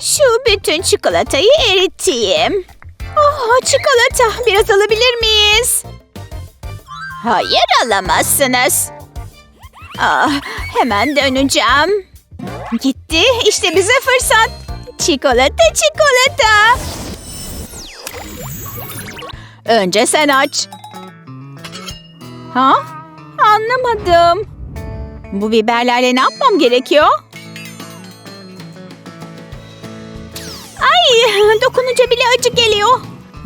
Şu bütün çikolatayı eriteyim. Oh, çikolata. Biraz alabilir miyiz? Hayır alamazsınız. Ah, hemen döneceğim. Gitti. İşte bize fırsat. Çikolata, çikolata. Önce sen aç. Ha? Anlamadım. Bu biberlerle ne yapmam gerekiyor? Ay, dokununca bile acı geliyor.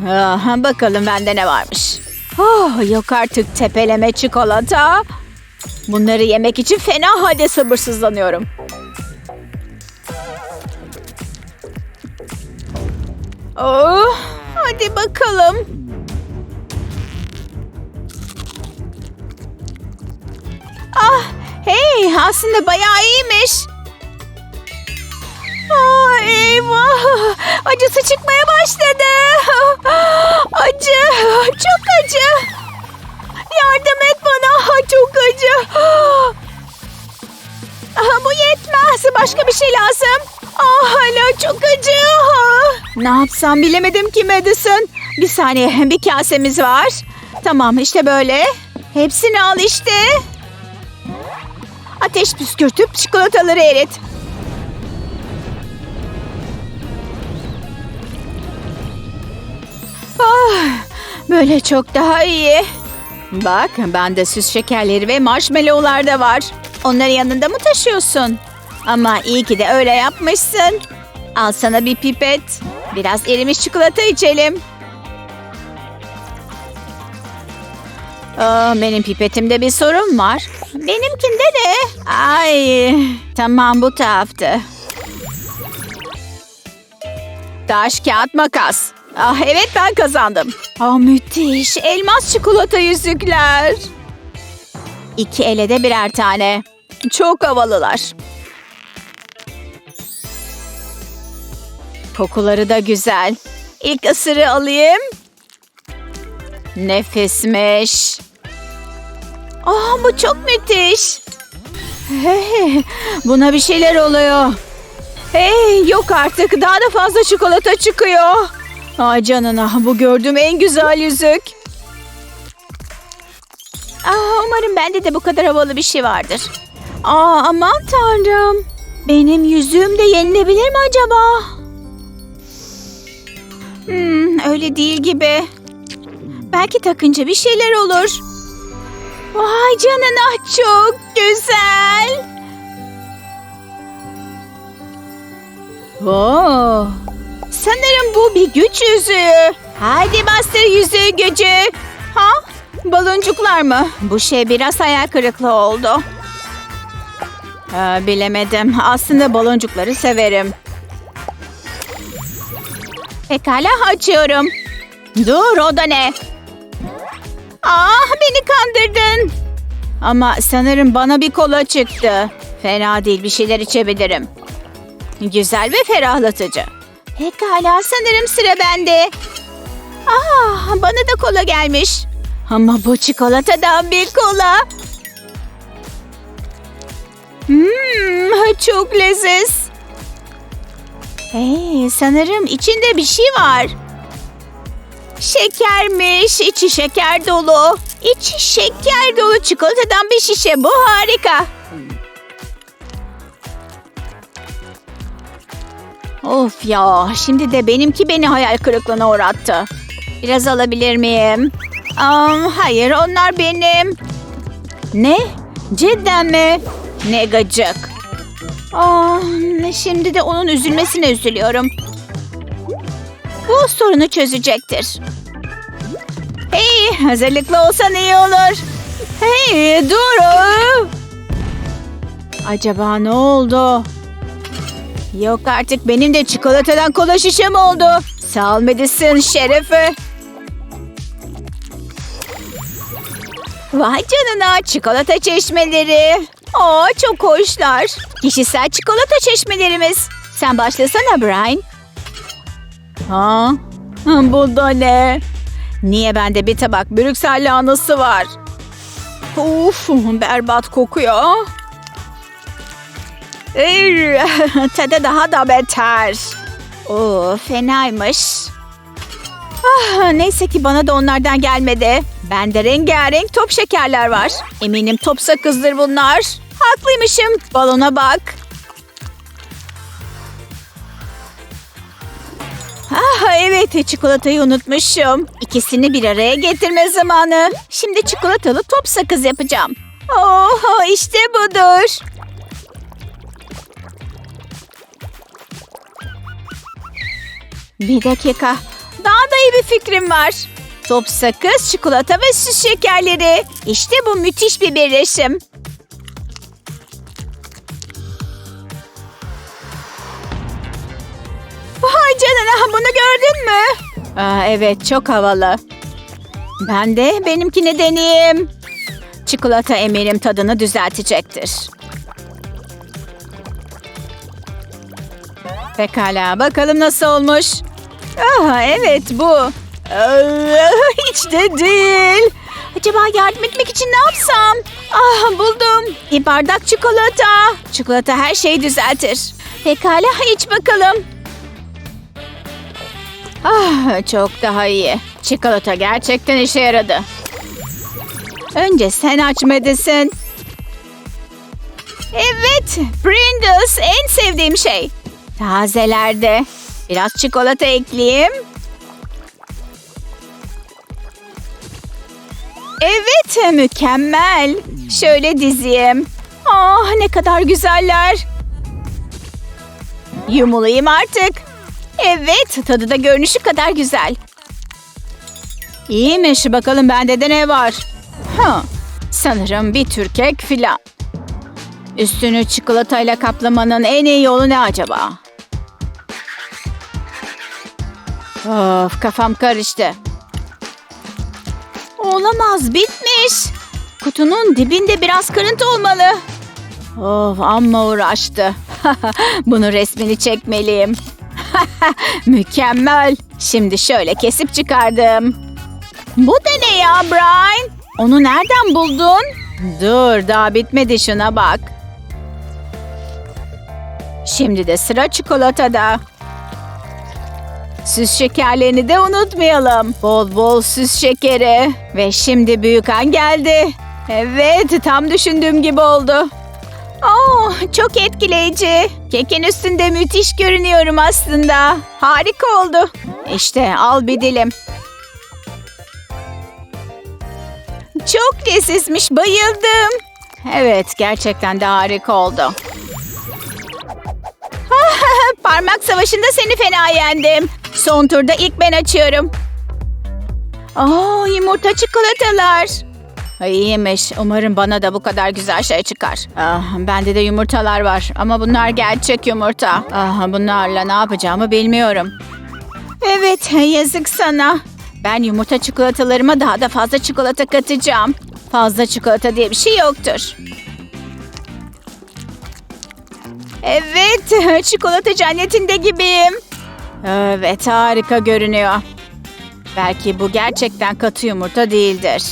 Ah, bakalım bende ne varmış. Oh, yok artık tepeleme çikolata. Bunları yemek için fena halde sabırsızlanıyorum. Oh, hadi bakalım. Ah, hey, aslında bayağı iyiymiş. Eyvah, acısı çıkmaya başladı. Acı, çok acı. Yardım et bana, çok acı. Ah, bu yetmez, başka bir şey lazım. Ah, hala çok acı. Ne yapsam bilemedim ki Madison. Bir saniye, bir kasemiz var. Tamam, işte böyle. Hepsini al işte. Ateş püskürtüp çikolataları erit. Böyle çok daha iyi. Bak bende süs şekerleri ve marshmallowlar da var. Onları yanında mı taşıyorsun? Ama iyi ki de öyle yapmışsın. Al sana bir pipet. Biraz erimiş çikolata içelim. Aa, benim pipetimde bir sorun var. Benimkinde de. Ay, tamam bu tarafta. Taş, kağıt, makas. Ah evet ben kazandım. Ah müthiş. Elmas çikolata yüzükler. İki ele de birer tane. Çok havalılar. Kokuları da güzel. İlk ısırı alayım. Nefismiş. Aa bu çok müthiş. Hey, buna bir şeyler oluyor. Hey yok artık daha da fazla çikolata çıkıyor. Ay canına bu gördüğüm en güzel yüzük. Aa, umarım bende de bu kadar havalı bir şey vardır. Aa, aman tanrım. Benim yüzüğüm de yenilebilir mi acaba? Hmm, öyle değil gibi. Belki takınca bir şeyler olur. Vay canına çok güzel. Oo. Sanırım bu bir güç yüzüğü. Hadi bastır yüzüğü gücü. Ha? Baloncuklar mı? Bu şey biraz hayal kırıklığı oldu. Ee, bilemedim. Aslında baloncukları severim. Pekala açıyorum. Dur o da ne? Ah beni kandırdın. Ama sanırım bana bir kola çıktı. Fena değil bir şeyler içebilirim. Güzel ve ferahlatıcı. Pekala sanırım sıra bende. Ah bana da kola gelmiş. Ama bu çikolatadan bir kola. Hmm, çok leziz. Hey, sanırım içinde bir şey var. Şekermiş, içi şeker dolu. İçi şeker dolu çikolatadan bir şişe. Bu harika. Of ya, şimdi de benimki beni hayal kırıklığına uğrattı. Biraz alabilir miyim? Am, hayır, onlar benim. Ne? Cidden mi? Ne gıcık. Aa, şimdi de onun üzülmesine üzülüyorum. Bu sorunu çözecektir. Hey, hazırlıklı olsan iyi olur. Hey, dur. Acaba ne oldu? Yok artık benim de çikolatadan kola şişem oldu. Sağ ol Madison şerefi. Vay canına çikolata çeşmeleri. Aa çok hoşlar. Kişisel çikolata çeşmelerimiz. Sen başlasana Brian. Ha? Bu da ne? Niye bende bir tabak Brüksel lahanası var? Uf berbat kokuyor. Tadı daha da beter. Oo, fenaymış. Ah, neyse ki bana da onlardan gelmedi. Bende rengarenk top şekerler var. Eminim top sakızdır bunlar. Haklıymışım. Balona bak. Ah evet çikolatayı unutmuşum. İkisini bir araya getirme zamanı. Şimdi çikolatalı top sakız yapacağım. Oh işte budur. Bir dakika. Daha da iyi bir fikrim var. Top sakız, çikolata ve süs şekerleri. İşte bu müthiş bir birleşim. Vay canına bunu gördün mü? Aa, evet çok havalı. Ben de benimkini deneyeyim. Çikolata eminim tadını düzeltecektir. Pekala bakalım nasıl olmuş. Ah evet bu. Aa, hiç de değil. Acaba yardım etmek için ne yapsam? Ah buldum. Bir bardak çikolata. Çikolata her şeyi düzeltir. Pekala iç bakalım. Ah çok daha iyi. Çikolata gerçekten işe yaradı. Önce sen açmadısın. Evet, Pringles en sevdiğim şey. Tazelerde. Biraz çikolata ekleyeyim. Evet, mükemmel. Şöyle dizeyim. Ah ne kadar güzeller. Yumulayayım artık. Evet, tadı da görünüşü kadar güzel. İyiymiş, bakalım bende de ne var. Ha, sanırım bir tür kek filan. Üstünü çikolatayla kaplamanın en iyi yolu ne acaba? Of, kafam karıştı. Olamaz, bitmiş. Kutunun dibinde biraz kırıntı olmalı. Of, amma uğraştı. Bunu resmini çekmeliyim. Mükemmel. Şimdi şöyle kesip çıkardım. Bu da ne ya Brian? Onu nereden buldun? Dur daha bitmedi şuna bak. Şimdi de sıra çikolatada. Süs şekerlerini de unutmayalım. Bol bol süs şekeri. Ve şimdi büyük an geldi. Evet tam düşündüğüm gibi oldu. Oh, çok etkileyici. Kekin üstünde müthiş görünüyorum aslında. Harika oldu. İşte al bir dilim. Çok lezizmiş, bayıldım. Evet, gerçekten de harika oldu. Parmak savaşında seni fena yendim. Son turda ilk ben açıyorum. Aa, yumurta çikolatalar. Ay, İyiymiş. Umarım bana da bu kadar güzel şey çıkar. Ah, bende de yumurtalar var ama bunlar gerçek yumurta. Ah, bunlarla ne yapacağımı bilmiyorum. Evet, yazık sana. Ben yumurta çikolatalarıma daha da fazla çikolata katacağım. Fazla çikolata diye bir şey yoktur. Evet, çikolata cennetinde gibiyim. Evet, harika görünüyor. Belki bu gerçekten katı yumurta değildir.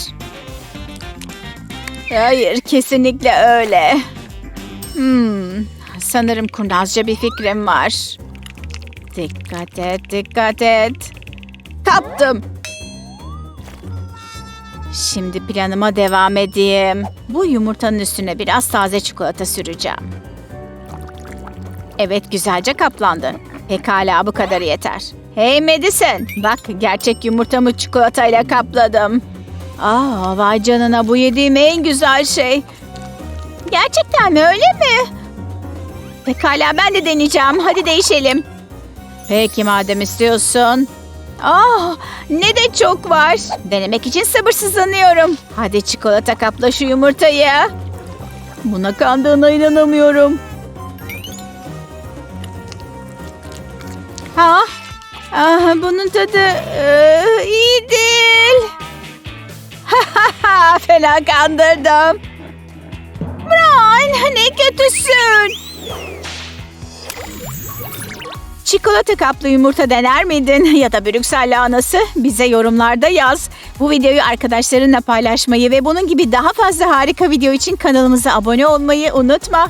Hayır, kesinlikle öyle. Hmm, sanırım kurnazca bir fikrim var. Dikkat et, dikkat et. Kaptım. Şimdi planıma devam edeyim. Bu yumurtanın üstüne biraz taze çikolata süreceğim. Evet, güzelce kaplandı. Pekala bu kadar yeter. Hey Madison, bak gerçek yumurtamı çikolatayla kapladım. Aa, vay canına bu yediğim en güzel şey. Gerçekten mi öyle mi? Pekala ben de deneyeceğim. Hadi değişelim. Peki madem istiyorsun. Ah, ne de çok var. Denemek için sabırsızlanıyorum. Hadi çikolata kapla şu yumurtayı. Buna kandığına inanamıyorum. Ha? Ah, bunun tadı e, iyi değil. Fena kandırdım. Brian ne kötüsün. Çikolata kaplı yumurta dener miydin? Ya da Brüksel lahanası? Bize yorumlarda yaz. Bu videoyu arkadaşlarınla paylaşmayı ve bunun gibi daha fazla harika video için kanalımıza abone olmayı unutma.